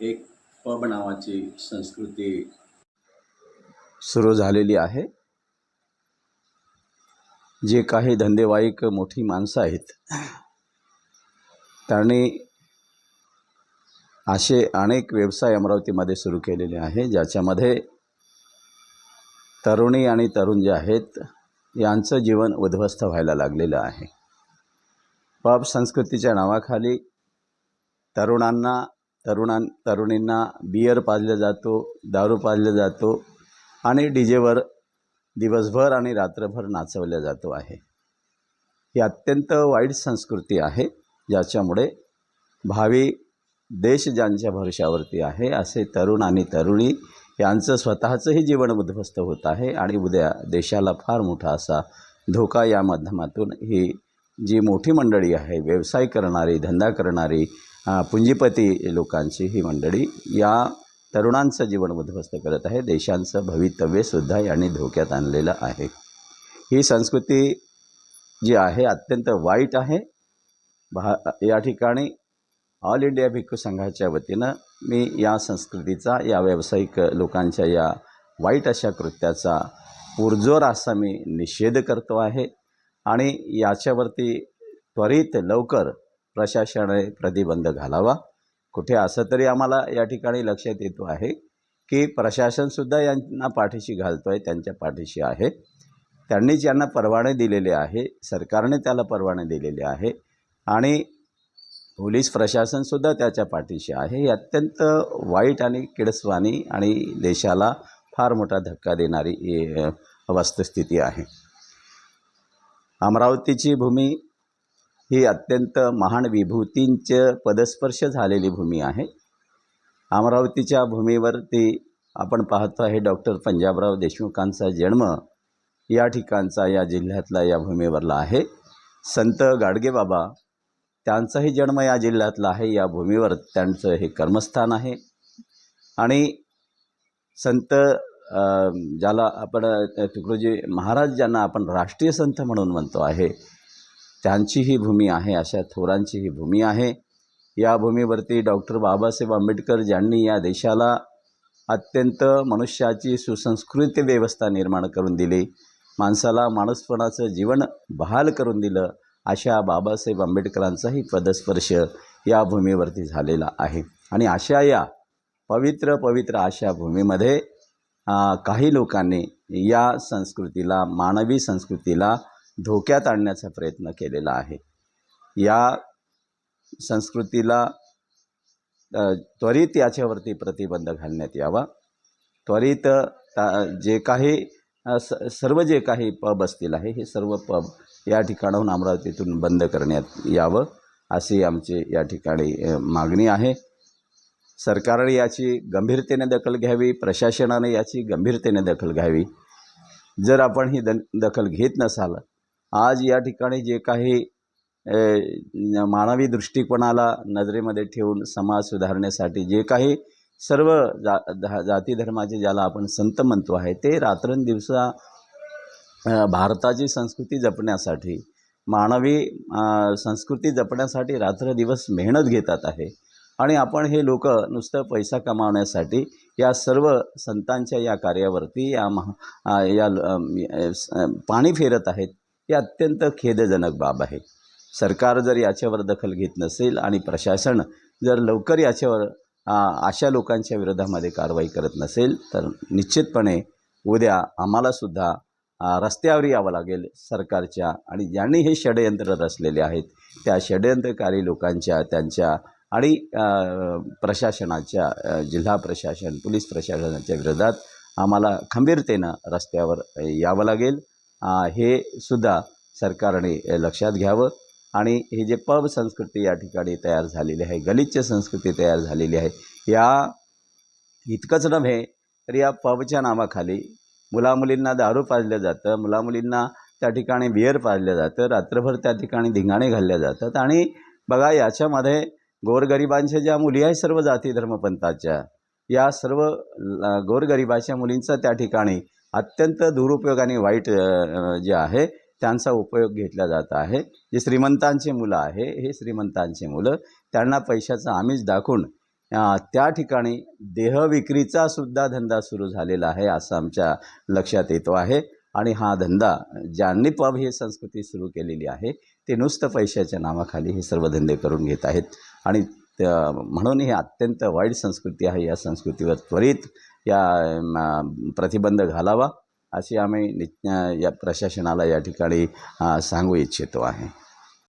एक पब नावाची संस्कृती सुरू झालेली आहे. जे काही धंदेवाईक मोठी माणसं आहेत त्यांनी असे अनेक व्यवसाय अमरावतीमध्ये सुरू केलेले आहे ज्याच्यामध्ये तरुणी आणि तरुण जे आहेत यांचं जीवन उद्ध्वस्त व्हायला लागलेलं आहे. पब संस्कृतीच्या नावाखाली तरुणांना तरुणां तरुणींना बियर पाजलं जातो दारू पाजलं जातो आणि डी जेवर दिवसभर आणि रात्रभर नाचवल्या जातो आहे. ही अत्यंत वाईट संस्कृती आहे ज्याच्यामुळे भावी देश ज्यांच्या भरोशावरती आहे असे तरुण आणि तरुणी यांचं स्वतःचंही जीवन उद्ध्वस्त होत आहे आणि उद्या देशाला फार मोठा असा धोका या माध्यमातून ही जी मोठी मंडळी आहे व्यवसाय करणारी धंदा करणारी पुंजीपती लोकांची ही मंडळी या तरुणांचं जीवन उद्ध्वस्त करत आहे. देशांचं भवितव्यसुद्धा यांनी धोक्यात आणलेलं आहे. ही संस्कृती जी आहे अत्यंत वाईट आहे. भा या ठिकाणी ऑल इंडिया भिक्खू संघाच्या वतीनं मी या संस्कृतीचा या व्यावसायिक लोकांच्या या वाईट अशा कृत्याचा पुरजोर असा मी निषेध करतो आहे. आणि याच्यावरती त्वरित लवकर प्रशासनाने प्रतिबंध घालावा. कुठे असं तरी आम्हाला या ठिकाणी लक्षात येतो आहे की प्रशासनसुद्धा यांना पाठीशी घालतो आहे त्यांच्या पाठीशी आहे. त्यांनीच यांना परवाने दिलेले आहे सरकारने त्याला परवाने दिलेले आहे आणि पोलीस प्रशासनसुद्धा त्याच्या पाठीशी आहे. ही अत्यंत वाईट आणि किडस्वानी आणि देशाला फार मोठा धक्का देणारी वस्तुस्थिती आहे. अमरावतीची भूमी ही अत्यंत महान विभूतींचं पदस्पर्श झालेली भूमी आहे. अमरावतीच्या भूमीवरती आपण पाहतो आहे. डॉक्टर पंजाबराव देशमुखांचा जन्म या ठिकाणचा या जिल्ह्यातला या भूमीवरला आहे. संत गाडगेबाबा त्यांचाही जन्म या जिल्ह्यातला आहे. या भूमीवर त्यांचं हे कर्मस्थान आहे. आणि संत ज्याला आपण तुकडोजी महाराज ज्यांना आपण राष्ट्रीय संत म्हणून म्हणतो आहे त्यांची ही भूमी आहे अशा थोरांची ही भूमी आहे. या भूमीवरती डॉक्टर बाबासाहेब आंबेडकर ज्यांनी या देशाला अत्यंत मनुष्याची सुसंस्कृत व्यवस्था निर्माण करून दिली माणसाला माणूसपणाचं जीवन बहाल करून दिलं अशा बाबासाहेब आंबेडकरांचाही पदस्पर्श या भूमीवरती झालेला आहे. आणि अशा या पवित्र पवित्र अशा भूमीमध्ये काही लोकांनी या संस्कृतीला मानवी संस्कृतीला धोक्यात आणण्याचा प्रयत्न केलेला आहे. या संस्कृतीला त्वरित याच्यावरती प्रतिबंध घालण्यात यावा. त्वरित जे काही स सर्व जे काही पब असतील आहे हे सर्व पब या ठिकाणाहून अमरावतीतून बंद करण्यात यावं अशी आमची या ठिकाणी मागणी आहे. सरकारने याची गंभीरतेने दखल घ्यावी प्रशासनाने याची गंभीरतेने दखल घ्यावी. जर आपण ही द दखल घेत नसाल आज या ठिकाणी जे काही मानवी दृष्टिकोनाला नजरेमध्ये ठेवून समाज सुधारण्यासाठी जे काही सर्व जा जाती धर्माचे ज्याला आपण संत म्हणतो आहे ते रात्रंदिवसा भारताची संस्कृती जपण्यासाठी मानवी संस्कृती जपण्यासाठी रात्रदिवस मेहनत घेतात आहे. आणि आपण हे लोक नुसतं पैसा कमावण्यासाठी या सर्व संतांच्या या कार्यावरती या महा या ल- पाणी फिरत आहेत. ही अत्यंत खेदजनक बाब आहे. सरकार जर याच्यावर दखल घेत नसेल आणि प्रशासन जर लवकर याच्यावर अशा लोकांच्या विरोधामध्ये कारवाई करत नसेल तर निश्चितपणे उद्या आम्हालासुद्धा रस्त्यावर यावं लागेल सरकारच्या आणि ज्यांनी हे षडयंत्र रचलेले आहेत त्या षडयंत्रकारी लोकांच्या त्यांच्या आणि प्रशासनाच्या जिल्हा प्रशासन पोलीस प्रशासनाच्या विरोधात आम्हाला खंबीरतेनं रस्त्यावर यावं लागेल. हे सुद्धा सरकारने लक्षात घ्यावं. आणि हे जे पब संस्कृती या ठिकाणी तयार झालेली आहे गलिच्छ संस्कृती तयार झालेली आहे या इतकंच नव्हे तर या पबच्या नावाखाली मुलामुलींना दारू पाजलं जातं मुलामुलींना त्या ठिकाणी बिअर पाजलं जातं रात्रभर त्या ठिकाणी धिंगाणे घालल्या जातात. आणि बघा याच्यामध्ये गोरगरिबांच्या ज्या मुली आहेत सर्व जाती धर्मपंथाच्या या सर्व गोरगरिबाच्या मुलींचा त्या ठिकाणी अत्यंत दुरुपयोग आणि वाईट जे आहे त्यांचा उपयोग घेतला जात आहे. जे श्रीमंतांची मुलं आहे हे श्रीमंतांची मुलं त्यांना पैशाचं आमिष दाखवून त्या ठिकाणी देहविक्रीचा सुद्धा धंदा सुरू झालेला आहे असं आमच्या लक्षात येतो आहे. आणि हा धंदा ज्यांनी पब ही संस्कृती सुरू केलेली आहे ते नुसतं पैशाच्या नावाखाली हे सर्व धंदे करून घेत आहेत. आणि म्हणून ही अत्यंत वाईट संस्कृती आहे. या संस्कृतीवर त्वरित या प्रतिबंध घालावा अशी आम्ही नि या प्रशासनाला या ठिकाणी सांगू इच्छितो आहे.